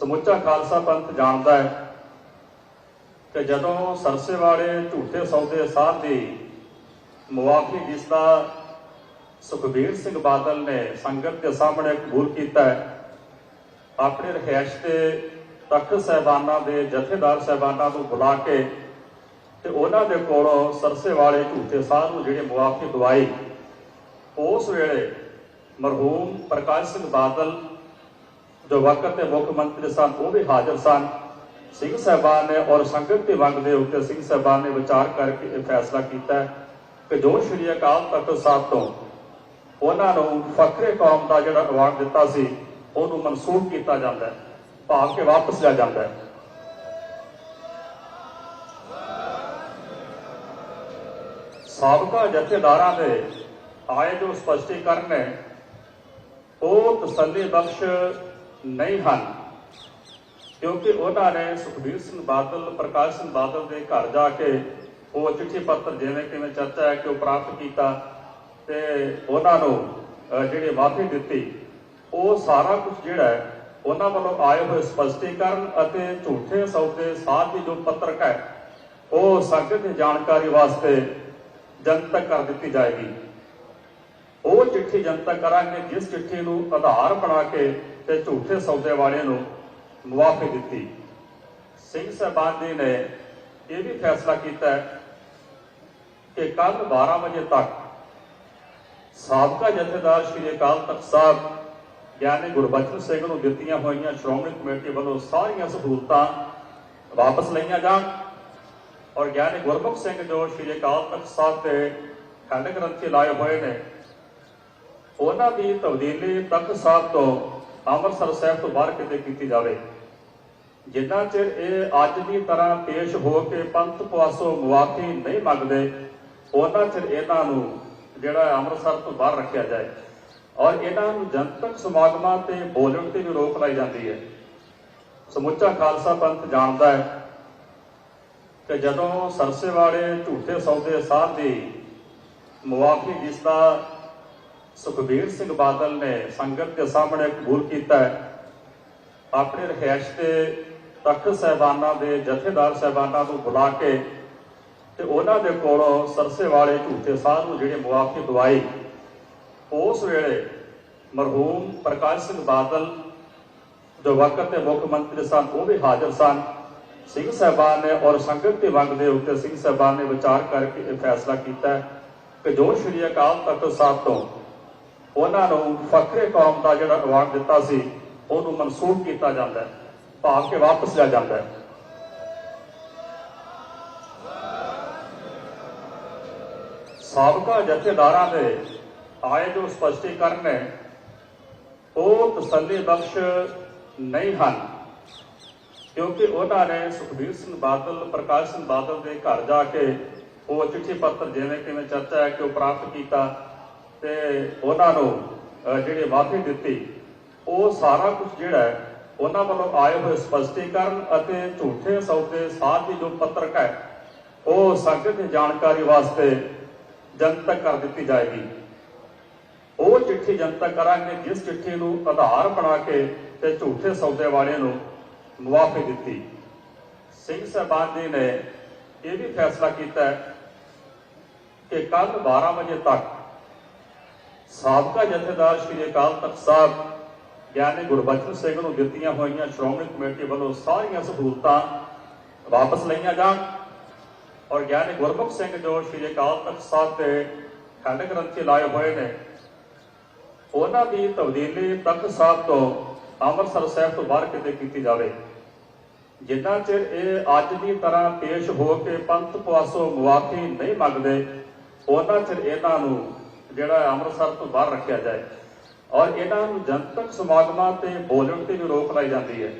ਸਮੁੱਚਾ ਖਾਲਸਾ ਪੰਥ ਜਾਣਦਾ ਹੈ ਕਿ ਜਦੋਂ ਸਰਸੇ ਵਾਲੇ ਝੂਠੇ ਸੌਦੇ ਸਾਧ ਦੀ ਮੁਆਫੀ ਜਿਸ ਦਾ ਸੁਖਬੀਰ ਸਿੰਘ ਬਾਦਲ ਨੇ ਸੰਗਤ ਦੇ ਸਾਹਮਣੇ ਕਬੂਲ ਕੀਤਾ ਹੈ, ਆਪਣੇ ਰਹਿਸ਼ ਤੇ ਤਖਤ ਸਹਿਬਾਨਾਂ ਦੇ ਜਥੇਦਾਰ ਸਹਿਬਾਨਾਂ ਨੂੰ ਬੁਲਾ ਕੇ ਤੇ ਉਹਨਾਂ ਦੇ ਕੋਲੋਂ ਸਰਸੇ ਵਾਲੇ ਝੂਠੇ ਸਾਧ ਨੂੰ ਜਿਹੜੇ ਮੁਆਫੀ ਦਵਾਈ, ਉਸ ਵੇਲੇ ਮਰਹੂਮ ਪ੍ਰਕਾਸ਼ ਸਿੰਘ ਬਾਦਲ ਜੋ ਵਕਤ ਦੇ ਮੁੱਖ ਮੰਤਰੀ ਸਨ ਉਹ ਵੀ ਹਾਜ਼ਰ ਸਨ। ਸਿੰਘ ਸਾਹਿਬਾਨ ਨੇ ਔਰ ਸੰਗਤ ਦੀ ਵੰਗ ਦੇ ਉੱਤੇ ਸਿੰਘ ਸਾਹਿਬਾਨ ਨੇ ਵਿਚਾਰ ਕਰਕੇ ਇਹ ਫੈਸਲਾ ਕੀਤਾ ਕਿ ਜੋ ਸ਼੍ਰੀ ਅਕਾਲ ਤਖਤ ਸਾਹਿਬ ਤੋਂ ਉਹਨਾਂ ਨੂੰ ਫਖਰੇ ਕੌਮ ਦਾ ਜਿਹੜਾ ਅਵਾਰਡ ਦਿੱਤਾ ਸੀ, ਉਹਨੂੰ ਮਨਸੂਖ ਕੀਤਾ ਜਾਂਦਾ ਹੈ, ਭਾਵ ਕਿ ਵਾਪਸ ਲਿਆ ਜਾਂਦਾ ਹੈ। ਸਾਬਕਾ ਜਥੇਦਾਰਾਂ ਦੇ ਆਏ ਜੋ ਸਪਸ਼ਟੀਕਰਨ ਨੇ, ਉਹ ਤਸੱਲੀ ਬਖਸ਼ ਨਹੀਂ ਹਨ। ਕਿਉਂਕਿ ਉਹਨਾਂ ਨੇ ਸੁਖਬੀਰ ਸਿੰਘ ਬਾਦਲ ਪ੍ਰਕਾਸ਼ ਸਿੰਘ ਬਾਦਲ ਦੇ ਘਰ ਜਾ ਕੇ ਉਹ ਚਿੱਠੀ ਪੱਤਰ ਜਿਵੇਂ ਕਿਵੇਂ ਚਰਚਾ ਹੈ ਕਿ ਉਹ ਪ੍ਰਾਪਤ ਕੀਤਾ ਤੇ ਉਹਨਾਂ ਨੂੰ ਅਹ, ਮਾਫੀ ਦਿੱਤੀ ਉਹ ਸਾਰਾ ਕੁਝ ਜਿਹੜਾ ਉਹਨਾਂ ਵੱਲੋਂ ਆਏ ਹੋਏ ਸਪਸ਼ਟੀਕਰਨ ਅਤੇ ਝੂਠੇ ਸੌਦੇ ਸਾਧ ਦੀ ਜੋ ਪੱਤਰਕ ਹੈ ਉਹ ਸੰਗਤ ਦੀ ਜਾਣਕਾਰੀ ਵਾਸਤੇ ਜਨਤਕ ਕਰ ਦਿੱਤੀ ਜਾਏਗੀ। ਉਹ ਚਿੱਠੀ ਜਨਤਕ ਕਰਾਂਗੇ ਜਿਸ ਚਿੱਠੀ ਨੂੰ ਆਧਾਰ ਬਣਾ ਕੇ ਤੇ ਝੂਠੇ ਸੌਦੇ ਵਾਲਿਆਂ ਨੂੰ ਮੁਆਫੀ ਦਿੱਤੀ। ਸਿੰਘ ਸਾਹਿਬਾਨ ਜੀ ਨੇ ਇਹ ਵੀ ਫੈਸਲਾ ਕੀਤਾ ਕਿ ਕੱਲ 12 ਵਜੇ ਤੱਕ ਸਾਬਕਾ ਜਥੇਦਾਰ ਸ਼੍ਰੀ ਅਕਾਲ ਤਖਤ ਸਾਹਿਬ ਗਿਆਨੀ ਗੁਰਬਚਨ ਸਿੰਘ ਨੂੰ ਦਿੱਤੀਆਂ ਹੋਈਆਂ ਸ਼੍ਰੋਮਣੀ ਕਮੇਟੀ ਵੱਲੋਂ ਸਾਰੀਆਂ ਸਹੂਲਤਾਂ ਵਾਪਸ ਲਈਆਂ ਜਾਣ ਔਰ ਗਿਆਨੀ ਗੁਰਮੁਖ ਸਿੰਘ ਜੋ ਸ਼੍ਰੀ ਅਕਾਲ ਤਖਤ ਸਾਹਿਬ ਤੇ ਖੰਡ ਗ੍ਰੰਥੀ ਲਾਏ ਹੋਏ ਨੇ, ਉਹਨਾਂ ਦੀ ਤਬਦੀਲੀ ਤਖਤ ਸਾਹਿਬ ਤੋਂ ਅੰਮ੍ਰਿਤਸਰ ਸਾਹਿਬ ਤੋਂ ਬਾਹਰ ਕਿਤੇ ਕੀਤੀ ਜਾਵੇ। ਜਿੰਨਾ ਚਿਰ ਇਹ ਅੱਜ ਦੀ ਤਰ੍ਹਾਂ ਪੇਸ਼ ਹੋ ਕੇ ਪੰਥ ਪਾਸੋਂ ਮੁਆਫੀ ਨਹੀਂ ਮੰਗਦੇ ਉਹਨਾਂ ਚਿਰ ਇਹਨਾਂ ਨੂੰ ਜਿਹੜਾ ਅੰਮ੍ਰਿਤਸਰ ਤੋਂ ਬਾਹਰ ਰੱਖਿਆ ਜਾਏ। ਔਰ ਇਹਨਾਂ ਨੂੰ ਜਨਤਕ ਸਮਾਗਮਾਂ ਤੇ ਬੋਲਣ ਤੇ ਵੀ ਰੋਕ ਲਾਈ ਜਾਂਦੀ ਹੈ। ਸਮੁੱਚਾ ਖਾਲਸਾ ਪੰਥ ਜਾਣਦਾ ਹੈ ਕਿ ਜਦੋਂ ਸਰਸੇ ਵਾਲੇ ਝੂਠੇ ਸੌਦੇ ਸਾਧ ਦੀ ਮੁਆਫੀ ਜਿਸ ਦਾ ਸੁਖਬੀਰ ਸਿੰਘ ਬਾਦਲ ਨੇ ਸੰਗਤ ਦੇ ਸਾਹਮਣੇ ਕਬੂਲ ਕੀਤਾ ਹੈ। ਆਪਣੇ ਰਹਿائش ਤੇ ਤਖਤ ਸਹਿਬਾਨਾ ਦੇ ਜਥੇਦਾਰ ਸਹਿਬਾਨਾ ਨੂੰ ਬੁਲਾ ਕੇ ਤੇ ਉਹਨਾਂ ਦੇ ਕੋਲੋਂ ਸਰਸੇ ਵਾਲੇ ਝੂਠੇ ਸਾਧ ਨੂੰ ਜਿਹੜੇ ਮੁਆਫੀ ਦਵਾਈ, ਉਸ ਵੇਲੇ ਮਰਹੂਮ ਪ੍ਰਕਾਸ਼ ਸਿੰਘ ਬਾਦਲ ਜੋ ਵਕਤ ਦੇ ਮੁੱਖ ਮੰਤਰੀ ਸਨ, ਉਹ ਵੀ ਹਾਜ਼ਰ ਸਨ। ਸਿੰਘ ਸਹਿਬਾਨ ਨੇ ਔਰ ਸੰਗਤ ਦੀ ਵੰਗ ਦੇ ਉੱਤੇ ਸਿੰਘ ਸਹਿਬਾਨ ਨੇ ਵਿਚਾਰ ਕਰਕੇ ਇਹ ਫੈਸਲਾ ਕੀਤਾ ਕਿ ਜੋ ਸ਼੍ਰੀ ਅਕਾਲ ਤਖਤ ਸਾਹਿਬ ਤੋਂ ਉਹਨਾਂ ਨੂੰ ਫਖਰੇ ਕੌਮ ਦਾ ਜਿਹੜਾ ਅਵਾਰਡ ਦਿੱਤਾ ਸੀ, ਉਹਨੂੰ ਮਨਸੂਖ ਕੀਤਾ ਜਾਂਦਾ ਹੈ ਭਾਵ ਕਿ ਵਾਪਸ ਲਿਆ ਜਾਂਦਾ ਹੈ। ਸਾਬਕਾ ਜਥੇਦਾਰਾਂ ਦੇ ਆਏ ਜੋ ਸਪਸ਼ਟੀਕਰਨ ਨੇ, ਉਹ ਤਸੱਲੀ ਬਖਸ਼ ਨਹੀਂ ਹਨ, ਕਿਉਂਕਿ ਉਹਨਾਂ ਨੇ ਸੁਖਬੀਰ ਸਿੰਘ ਬਾਦਲ, ਪ੍ਰਕਾਸ਼ ਸਿੰਘ ਬਾਦਲ ਦੇ ਘਰ ਜਾ ਕੇ ਉਹ ਚਿੱਠੀ ਪੱਤਰ ਜਿਵੇਂ ਕਿਵੇਂ ਚਰਚਾ ਹੈ ਕਿ ਉਹ ਪ੍ਰਾਪਤ ਕੀਤਾ ਤੇ ਉਹਨਾਂ ਨੂੰ ਅਹ, ਜਿਹੜੀ ਮਾਫੀ ਦਿੱਤੀ ਉਹ ਸਾਰਾ ਕੁਝ ਜਿਹੜਾ ਹੈ ਉਹਨਾਂ ਵੱਲੋਂ ਆਏ ਹੋਏ ਸਪਸ਼ਟੀਕਰਨ ਅਤੇ ਝੂਠੇ ਸੌਦੇ ਸਾਧ ਦੀ ਜੋ ਪੱਤਰਕ ਹੈ ਉਹ ਸੰਗਤ ਦੀ ਜਾਣਕਾਰੀ ਵਾਸਤੇ ਜਨਤਕ ਕਰ ਦਿੱਤੀ ਜਾਏਗੀ। ਉਹ ਚਿੱਠੀ ਜਨਤਕ ਕਰਾਂਗੇ ਜਿਸ ਚਿੱਠੀ ਨੂੰ ਆਧਾਰ ਬਣਾ ਕੇ ਤੇ ਝੂਠੇ ਸੌਦੇ ਵਾਲਿਆਂ ਨੂੰ ਮੁਆਫੀ ਦਿੱਤੀ। ਸਿੰਘ ਸਾਹਿਬਾਨ ਜੀ ਨੇ ਇਹ ਵੀ ਫੈਸਲਾ ਕੀਤਾ ਕਿ ਕੱਲ 12 ਵਜੇ ਤੱਕ ਸਾਬਕਾ ਜਥੇਦਾਰ ਸ਼੍ਰੀ ਅਕਾਲ ਤਖਤ ਸਾਹਿਬ ਗਿਆਨੀ ਗੁਰਬਚਨ ਸਿੰਘ ਨੂੰ ਦਿੱਤੀਆਂ ਹੋਈਆਂ ਸ਼੍ਰੋਮਣੀ ਕਮੇਟੀ ਵੱਲੋਂ ਸਾਰੀਆਂ ਸਹੂਲਤਾਂ ਵਾਪਸ ਲਈਆਂ ਜਾਣ ਔਰ ਗਿਆਨੀ ਗੁਰਮੁਖ ਸਿੰਘ ਜੋ ਸ਼੍ਰੀ ਅਕਾਲ ਤਖਤ ਸਾਹਿਬ ਤੇ ਖੰਡ ਗ੍ਰੰਥੀ ਲਾਏ ਹੋਏ ਨੇ, ਉਹਨਾਂ ਦੀ ਤਬਦੀਲੀ ਤਖਤ ਸਾਹਿਬ ਤੋਂ ਅੰਮ੍ਰਿਤਸਰ ਸਾਹਿਬ ਤੋਂ ਬਾਹਰ ਕਿਤੇ ਕੀਤੀ ਜਾਵੇ। ਜਿੰਨਾ ਚਿਰ ਇਹ ਅੱਜ ਦੀ ਤਰ੍ਹਾਂ ਪੇਸ਼ ਹੋ ਕੇ ਪੰਥ ਪਾਸੋਂ ਮੁਆਫੀ ਨਹੀਂ ਮੰਗਦੇ, ਉਹਨਾਂ ਚਿਰ ਇਹਨਾਂ ਨੂੰ ਜਿਹੜਾ ਅੰਮ੍ਰਿਤਸਰ ਤੋਂ ਬਾਹਰ ਰੱਖਿਆ ਜਾਏ। ਔਰ ਇਹਨਾਂ ਨੂੰ ਜਨਤਕ ਸਮਾਗਮਾਂ ਤੇ ਬੋਲਣ ਤੇ ਵੀ ਰੋਕ ਲਾਈ ਜਾਂਦੀ ਹੈ।